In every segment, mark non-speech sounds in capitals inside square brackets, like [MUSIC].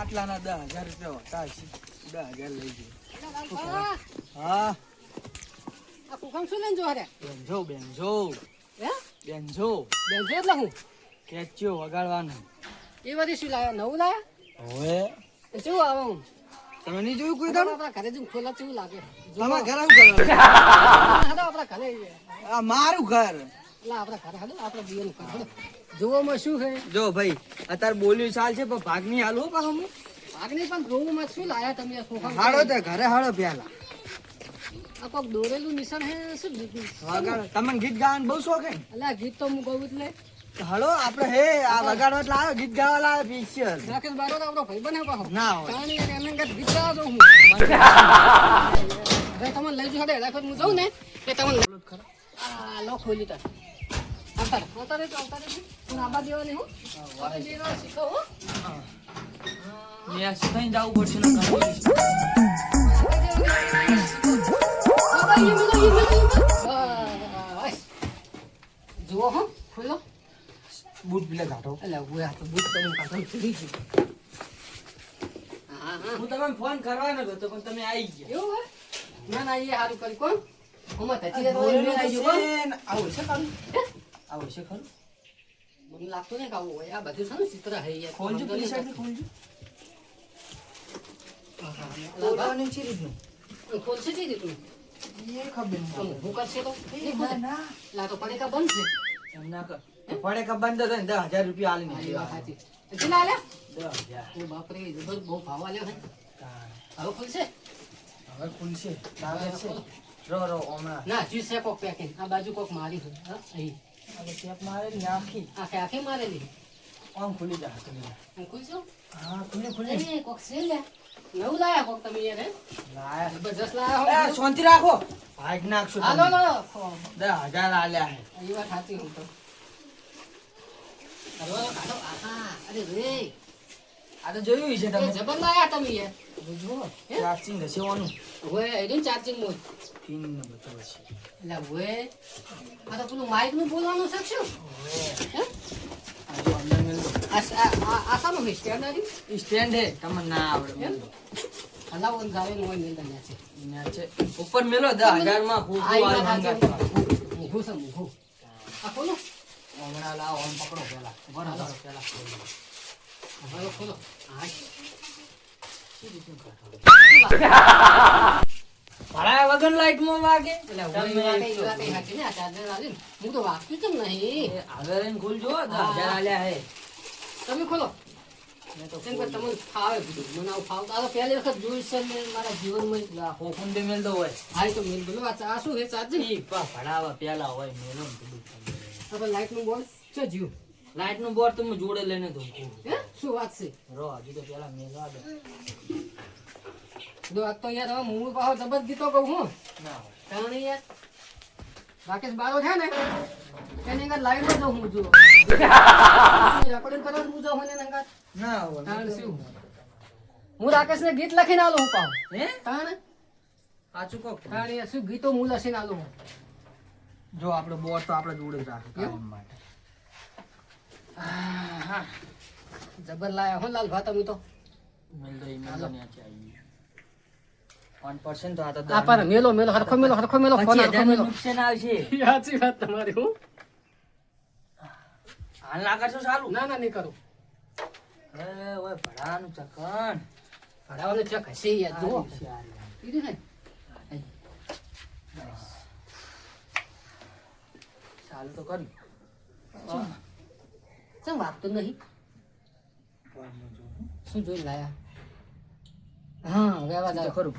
આટલાના દસ હજાર રૂપિયા હોતા હશે દસ હજાર લઈ જાય આ હા કુકમ શું લઈને જોવા રે બેનજો બેનજો હે બેનજો બેનજો એટલે હું કેચ્યો વગાડવાનું એ બધી શું લાયા નવું લાયા હવે શું આવે હું તમે નહીં જોયું કોઈ આપણા દાડો આપણા ઘરે જઈને ખોલા કેવું લાગે તમારા ઘર આવું કરવાનું આપણા ઘરે આ મારું ઘર એટલે આપણા ઘરે હાલો આપણે ઘર જોવામાં શું છે? જો ભાઈ અત્યારે બોલ્યું ચાલ છે પણ ભાગ નહીં પા હમ ભાગ આગની પણ જોવામાં શું લાયા તમે હાડો તે ઘરે હાડો પેલા આ કોક દોરેલું નિશાન હે શું તમને ગીત ગાવાનું બહુ શોખ હે અલ્યા ગીત તો હું કહું એટલે. તો હાલો આપણે હે આ વગાડવા એટલે આવ્યો ગીત ગાવા લાવ્યો પિક્ચર રાકેશ બારો તો આપણો ભાઈ બને પાછો. ના હોય. એને ગીત ગાવા દઉં હું. [LAUGHS] તમને લઈ હેડે રાખો હું જાઉં ને કે તમને આ લો ખોલી તાર આવતા રહેજો. હું આબા દેવાની હું આપણે બે વાર શીખો હો. મેં થઈને જવું પડશે ને કામ. જુઓ હો ખોલો બૂટ પેલા ઘાટો એટલે હું આ તો બૂટ તો હું કાઢું ભૂલી ગયો. હા હા હું તમને ફોન કરવાનો હતો પણ તમે આવી ગયા એવું હે? ના ના એ સારું કરી કોણ હમણાં તચી જાય તો આવી છે હે? આવું છે ખરું મને લાગતું નહીં કે આવું હોય આ બધું છે ને ચિત્ર હે યાર. ખોલજો પેલી સાઈડ ખોલજો હા, હા. ખોલવાનું છે રીતનું ખોલશે કઈ રીતનું? એ ખબર નહીં ઊભું કરશે તો ના ના લા તો પડેકા બંધ છે. એમ ના કર પડે કે બંધ રૂપિયા આલી હા, નહીં સાચી. હજી ના લ્યા? ઓ બાપ રે, બહુ ભાવ આલ્યો હે. હવે ખુલશે? હવે ખુલશે છે રો રો ના, જ્યુસ કોક packing. આ બાજુ કોક મારી છે. હા, અહીં. હવે ટેપ મારેલી આખી આખે આખે મારેલી. આમ ખુલી જા ખુલી જા. આમ ખુલશો? હા ખુલી ખુલી એ, કોક છે લ્યા. નવું લાયા કોક તમે યાર હે? લાયા જબરજસ્ત લાયા હો. શાંતિ રાખો ભાગ નાખશો હાલો, તમે. લો. દસ હજાર આલ્યા હે એ વાત સાચી હું તો. કાઢો, કાઢો. આહા, અરે રે. આ તો જોયું છે તમે જબર લાયા તમે યાર. હે? ચાર્જિંગ હશે ઓનું ઓય, એનું ચાર્જિંગ મોડ. પિન ને બધું છે એટલે ઓય, આ તો પેલું માઇકનું બોલવાનું છે શું? હે? આ જો અંદર મેલ દો આ આ- આ- આ શાનું છે? stand વાળી? ઈ સ્ટેન્ડ હે તમને ના આવડે હલાવો ગાવે નો મેલ મેલતા છે. અહીંયા છે ઉપર મેલો દસ હજારમાં હું આ વાત હું સમ હું. આ કોનો હમણાં લાવો આમ પકડો પેલા બરાબર પેલા ખોલો. હા. વગર લાઈટમાં વાગે? એટલે ઓય વાત ઈ વાત ને, આ charger વાળી હું તો વાગતું કેમ નહીં? આગળ એને ખોલજો દસ હજાર આલ્યા હે. તમે ખોલો. મેં તો કેમ કે તમને ફાવે બધું. મને આવું ફાવતું આ તો પહેલી વખત જોયું છે ને મારા જીવનમાં. આ કોકુંડે મેલ દો હોય. હા તો મેલ બોલો. આ શું છે? ચાર્જિંગ ઈ પા ભણાવા પેલા હોય મેલો ને પેલું લાઈટનું બોલ છે જીવ લાઈટનું બોર્ડ તમે જોડે લઈને દો હે? શું વાત છે? રો હજી તો પેલા મેલવા દો. આ તો યાર હવે હું પાછો જબરદસ્ત ગીતો કહું હું. ના કારણ યાર. રાકેશ બારો છે ને એની અંદર લાઈવમાં જાઉં હું જો રેકોર્ડિંગ [LAUGHS] કરવા હું જાઉં ને નંગા ના કારણ શું? હું રાકેશ ને ગીત લખીને આલો હું પાઉં હે? કારણ સાચું કહો કારણ યાર શું ગીતો હું લખીને આલો હું? જો આપણે બોસ તો આપણે જોડે રાખે કામ માટે. હા. જબર લાયા. હો લાલ ભાત અમે તો. મેલ મેલ હરખો મેલો હરખો મેલો ફોન હરખો મેલો. નુકસાન આવશે. સાચી વાત તમારી હું. હાલ ના કરશો સારું ના ના નહીં કરું. ઓય ભણાવાનું ચકન ભરાવાનું ચક હશે યાર જુઓ. કીધું ને? ચાલુ તો કરી. ચમ વાગતું નહીં. શું જોઈ લાયા? હા હવે અવાજ તો આવ્યો ખરું.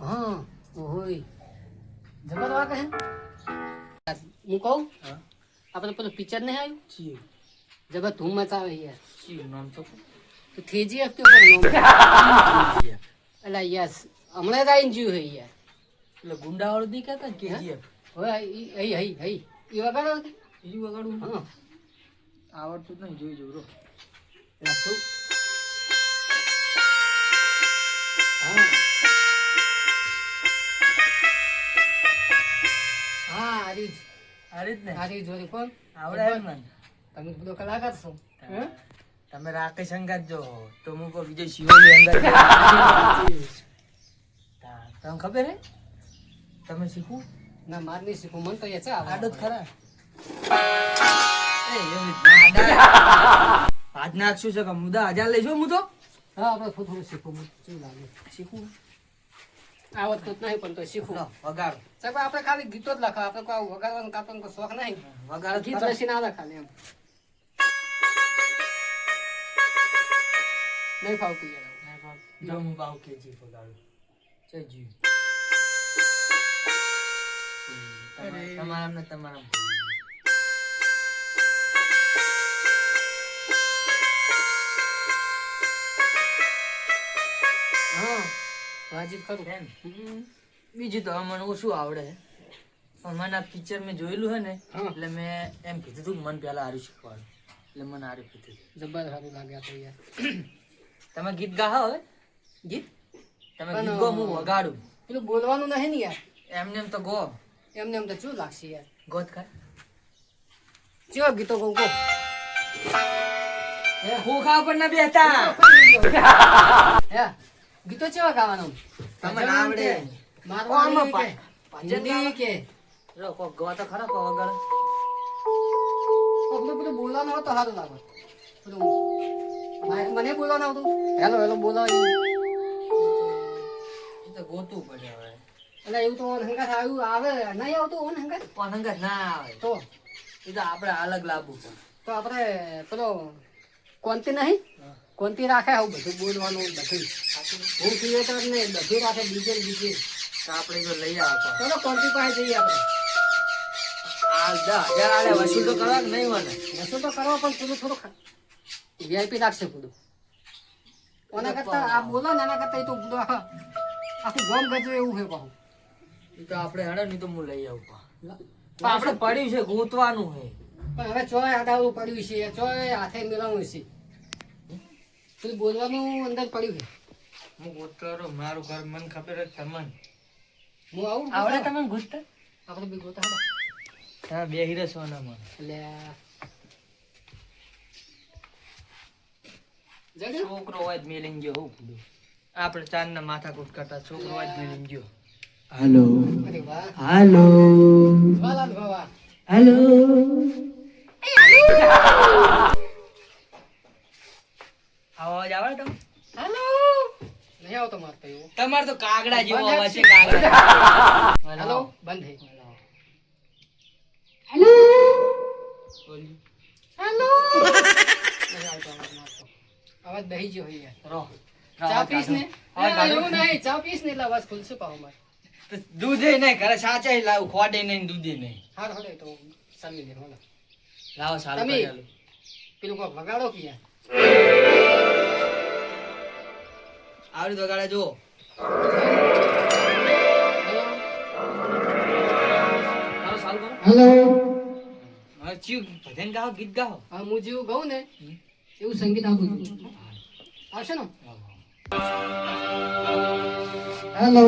હા ઓહોય. જબર વાગે હે હું કહું? આપણે પેલું પિક્ચર નહીં આવ્યું? ચીયું જબર ધૂમ મચાવે યાર. ચીયું નામ તો. તો થેજી નોમ. એટલે યસ હમણાં જ આવીને જ્યું હે યાર. એટલે ગુંડાવાળું નહીં કહેતા KGF? હવે હઈ હઈ હઈ એ વગાડો એ વગાડું હા? આવડતું જ નહીં જોઈ જોઈ રો હા હા આરી જ આ રીત ને આરી જોડી કોણ? આવડે એમ ને તમે બધો કલાકાર છો. તમે રાકેશ અંગાત જો તો હું કો બીજો શિવલી અંગાત. [LAUGHS] તમને ખબર હે? તમે શીખવું? ના માર નહીં શીખું મને તો એ છે. આડો જ ખરા. એ એવી [LAUGHS] [LAUGHS] જ ના. નાખશું છે કે મુદા હજાર લઈશું હું તો. હા આપણે થોડું થોડું શીખવું શું લાગે? શીખવું. આવત તો નહીં પણ તો શીખવું. વગાડો. સાહેબ આપણે ખાલી ગીતો જ લખો આપણે કોઈ વગાડવાનું કાપવાનું કોઈ શોખ નહીં. વગાડો ગીત ખરા. ના આવે ખાલી એમ. નહીં ફાવતું યાર જો હું બાહુ કેજી વગાડું. જય જીવ. તમારા- તમારા હા વાજીત ખરું. એમ. બીજું તો મને ઓછું આવડે. પણ મને આ પિક્ચર મેં જોયેલું હે ને હા. એટલે મેં એમ કીધું હતું મન પહેલા હારું શીખવાડું. એટલે મને હારું કીધું જબર સારું લાગે આ તો યાર. [CLEARS THROAT] તમે ગીત ગાહો હવે? ગીત? તમે ગીત ગો હું વગાડું. પેલું બોલવાનું નહીં ને યાર? એમને એમ તો ગો. એમને એમ તો શું લાગશે યાર? ગોત ખાય. ચેવા ગીતો હું ગો. હું ખોખા ઉપર ના બેહતા. [LAUGHS] હે? ગીતો ચેવા ગાવાનું? તમને આવડે. મારવાની કે પા- હિન્દી કે લો કોક ગો તો ખરો કો વગાડો કોકને બધું બોલવાનું હોય તો સારું લાગે. બધું મને બોલવાનું આવતું? હેલો હેલો બોલો એ. તો ગોતું પડે હવે. એટલે એવું તો હંગાથ આવ્યું આવે નહીં આવતું ઓન હંગાથ પણ હંગાત ના આવે. તો? એ તો આપણે અલગ લાવવું પડે. તો આપણે પેલો કોંતી નહીં? કોનતી રાખે આવું બધું બોલવાનું બધું. હું થિયેટર ને બધું રાખે બીજે બીજે. તો આપણે જો લઈ આવો ચલો કોનતી પાસે જઈએ આપણે. આ હજાર આલે વસૂલ તો કરવા નહીં મને વસૂલ તો કરવા પણ થોડું થોડું વીઆઈપી રાખશે બધું. ઓના કરતા આ બોલો ને એના કરતા એ તો આખું ગોમ ગજવે એવું છે કહું એ તો આપણે હેડો નહીં તો હું લઈ આવું પણ આપણે પડ્યું છે ગોતવાનું છે. પણ હવે ચોય આડાવડું પડ્યું છે ચોય હાથે મેળવવું છે. બોલવાનું અંદર પડ્યું છે. હું ગોતરો મારું ઘર મને ખબર જ તમને હું આવું? આવડે તમે ગોતતા આપણે બી ગોતા હા બે હીરે સોના મને એટલે? છોકરો હોય જ મેલીને ગયો હું કીધું આપણે ચાંદ ના માથા કૂટ કરતા છોકરો હોય જ મેલીને ગયો. અરે વાહ. હાલો. વાહ લાલ હાલો. અવાજ આવે તમે હેલો. નહીં આવતો મારતો એવું. તમારે તો કાગડા જેવો અવાજ છે. કાગડા. હેલો. બંધ થઈ. હેલો. નહીં અવાજ દહી ગયો હોય રો. ચા પીસ ને. એવું નહીં. ચા પીસ ને એટલે અવાજ ખુલશે પાછો મારે. દૂધે નહીં ઘરે સાચા લાવું ખોડે નહીં દૂધે નહીં. હાર હડે તો સામી દે હોલા. લાવો સારું તમે. પેલું કોઈ વગાડો કે યાર આવડી વગાડે જો હાલો ચિયું ભજન ગાઓ ગીત ગાઓ. હા હું જેવું ગાઉં ને એવું સંગીત આપું છું. આવશે ને? હેલો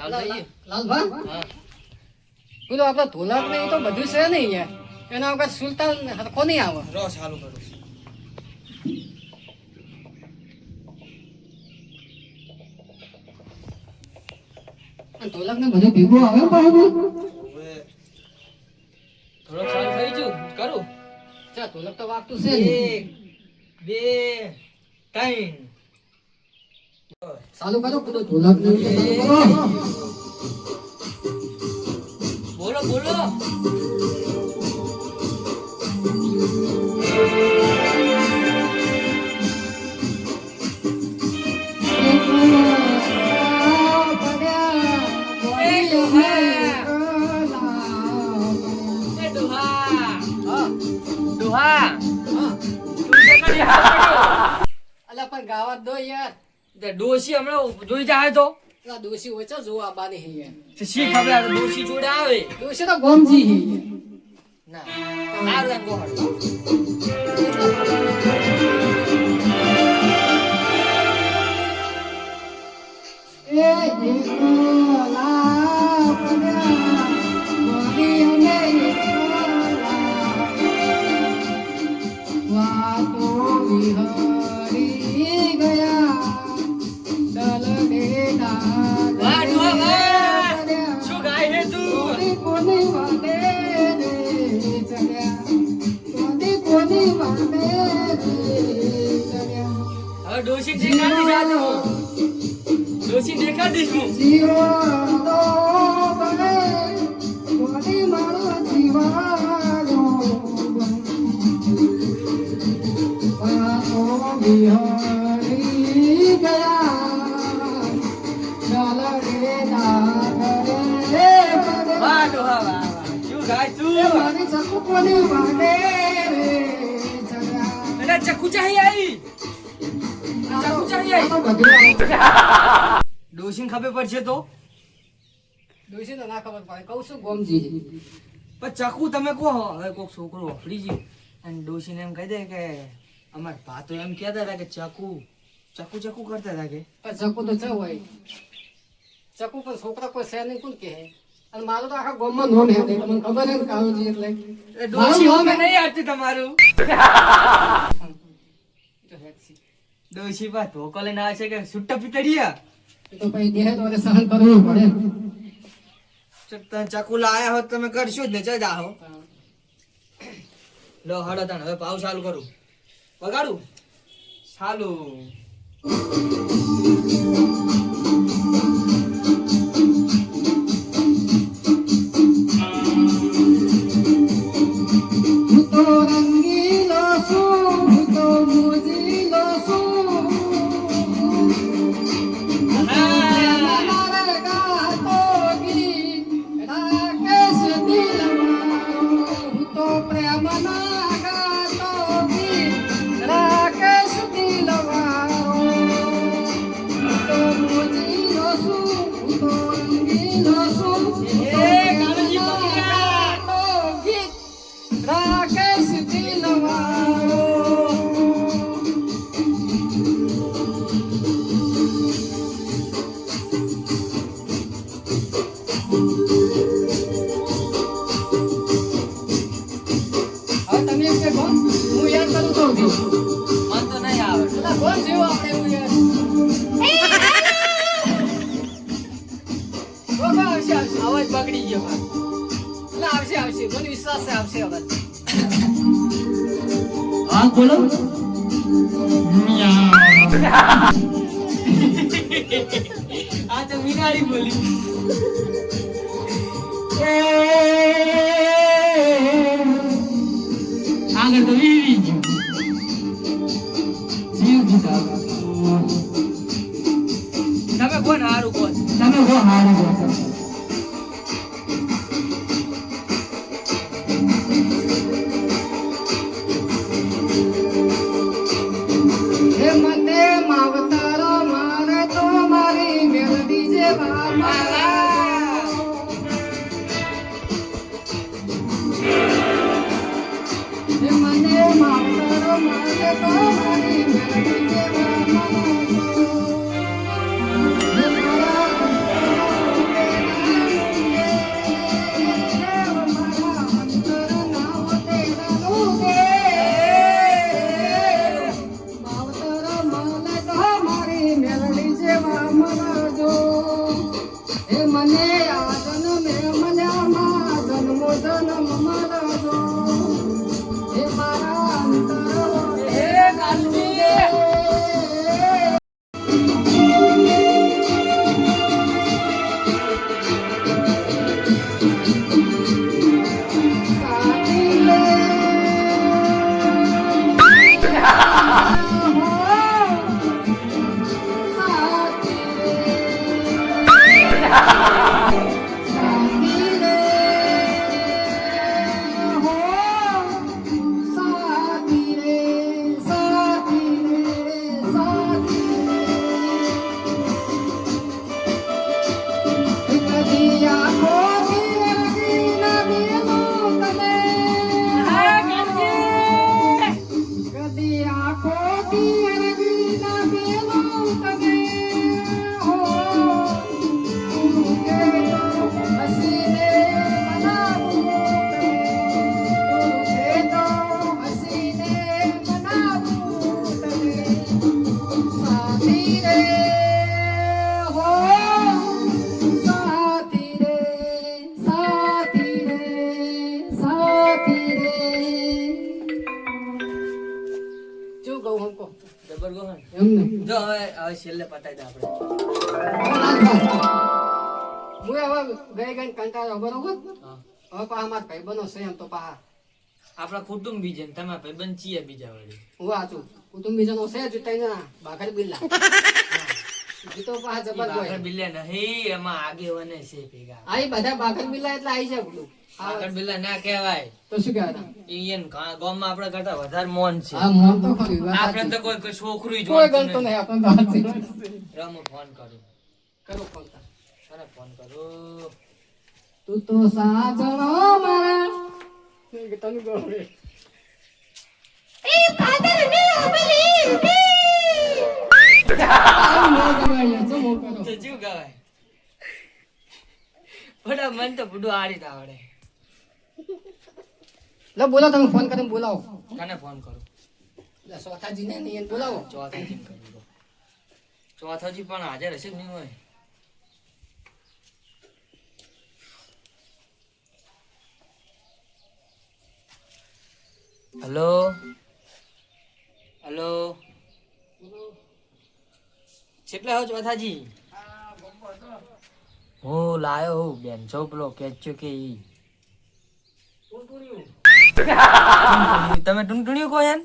લાલભાઈ પેલો આપડે ઢોલક ને એ તો બધું છે નહીં યાર એના વગર સુલતાન હરખો નહીં આવે. રો સારું કરું. ઢોલક ને બધું ભેગું આવે પાછું હવે થોડોક થઈ ગયું. કરું? ચા ઢોલક તો વાગતું છે એક બે ત્રણ. ચાલુ કરો પેલું ઢોલક ને ચાલુ કરો. બોલો બોલો. ગાવા દો યાર ડોશી હમણાં જોઈ જાય તો. દોશી ઓછા જોવા બાની હે યાર. શી ખબર આ જોડે આવે. દોશી તો ગોમજી હે. ના ડોશી દેખાડીશ આજે હું. ડોશી દેખાડીશ હું. જીવતો બને કોની મારો જીવાનો પાપો વિહરી ગયા ચાલ રે નાગરે પગે વાહ, ડોહા, વાહ, વાહ. શું ગાય તું? મારી ચકુપોની વાગે રે જગા ચાહી આવી. ડોશીને ખબર પડશે તો? ડોશીને ના ખબર પડે. કહું છું ગોમજી પણ ચકુ તમે કહો હવે કોક છોકરો વાપરી ગયો. અને ડોસીને એમ કહી દે કે અમાર ભા તો એમ કહેતા હતા કે ચકુ ચકુ ચકુ કરતા હતા કે? પણ ચકુ તો છે હોય. ચકુ પણ છોકરા કોઈ છે નહીં કોણ કહે? અને મારું તો આખા ગોમમાં નોમ હે એટલે મને ખબર હે ને કાળુજી એટલે. ડોસી મારું નહીં આવતું તમારું. તો હેક્સી. ડોશી બા ધોકો લઈને આવે છે કે સુટ્ટા પીતળિયા? તો પછી દેહ તો સહન કરવું પડે. ને. તો તમે ચકુ લાયા હોત તમે કરશો જ ને આહો લો હડો તણ હવે પાવ ચાલુ કરું. વગાડું? ચાલુ. હા બોલો. આ તો મીનાડી બોલી. છેલ્લે પતાઈ દે આપણે. હું હવે ગઈ ગઈ કંટાળો બરોબર. હવે પાછા મારા ભાઈ છે એમ તો પાછા આપણા કુટુંબ બીજે ને ભાઈ બન છીએ બીજા વળી. હું વાંચું કુટુંબીજનો છે જુટાઈ ના ભાખર બિલ્લા [LAUGHS] તો ઈ જબર બિલ્લા નહીં એમાં આગેવાને છે ભેગા. આ બધા ભાખર બિલ્લા એટલે આવી જાય ભાખર ના કહેવાય. તો શું કહેવાય ઈ એન ગામમાં આપણા કરતા વધારે મોન છે. હા મોન તો ખરી આપણે તો કોઈ કોઈ છોકરું કોઈ ગણતો નહીં તો. રમો ફોન કરું. કરો ફોન. કરો ફોન કરું. તું તો સાજણો મારા. તને ન ગવાય, બડા મન તો બુડું આ રીતે આવડે. લો બોલો તમે ફોન કરીને બોલાવો કને ફોન કરું લે, સોથાજીને ને એને બોલાવો ચોથાજી કરું તો ચોથાજી પણ હાજર હશે કે નહીં હોય હલો હલો કેટલા હો ચોથાજી હું લાયો હું બેન છો પેલો કેચ્યો કે ઈ ટુનટુનિયું. તમે ટુનટુનિયું કહો એમ?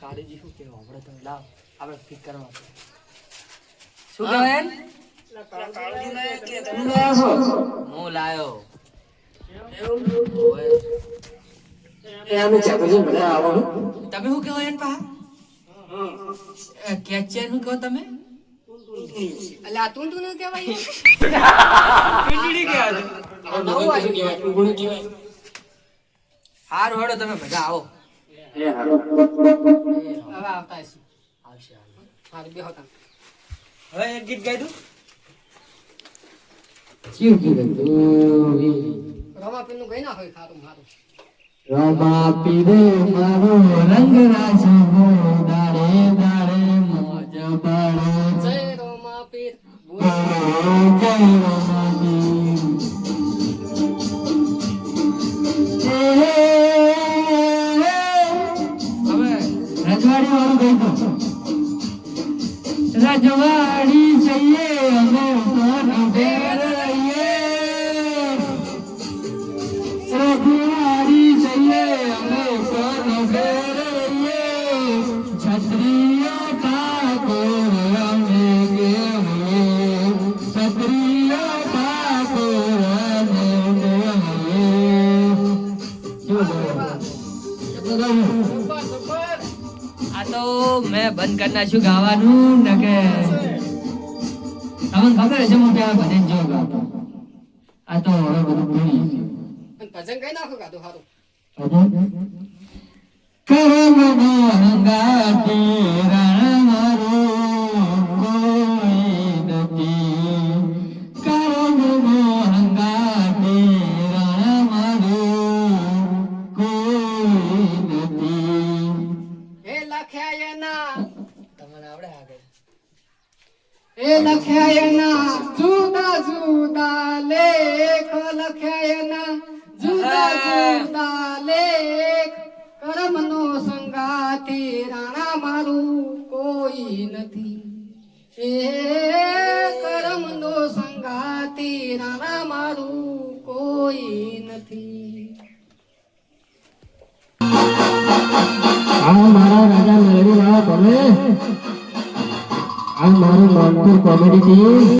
કાળીજી શું કહેવા? આપણે તમે લાવ આપણે ફિટ કરવા શું કહેવાય હું લાયો. તમે શું કહો એન પા? કેચે નું કહો તમે? અલ્યા આ તું તું કહેવાય [LAUGHS] કહેવાય. હારું હળો તમે બધા આવો. હવે આવતા આવશે. હારું બેહો તમે. હવે એક ગીત ગાઈ દઉં? ના હોય ખારું મારું. રમા પીરે મારો રંગ રાજો દાડે દાડે બંધ કરી નાખ્યું ગાવાનું ને કે. તમને ખબર છે હું ક્યાં ભજન જેવું ગાતો. આ તો હવે બધું ભૂલી. ભજન કઈ નાખો ગાતો હારું. કરમ એ લખ્યા એના જુદા જુદા લેખ લખ્યા એના જુદા જુદા લેખ કર્મનો સંગાતી રાણા મારું કોઈ નથી એ કર્મનો સંગાતી રાણા મારું કોઈ નથી આ મારા રાજા મેળવી લાવો તમે આ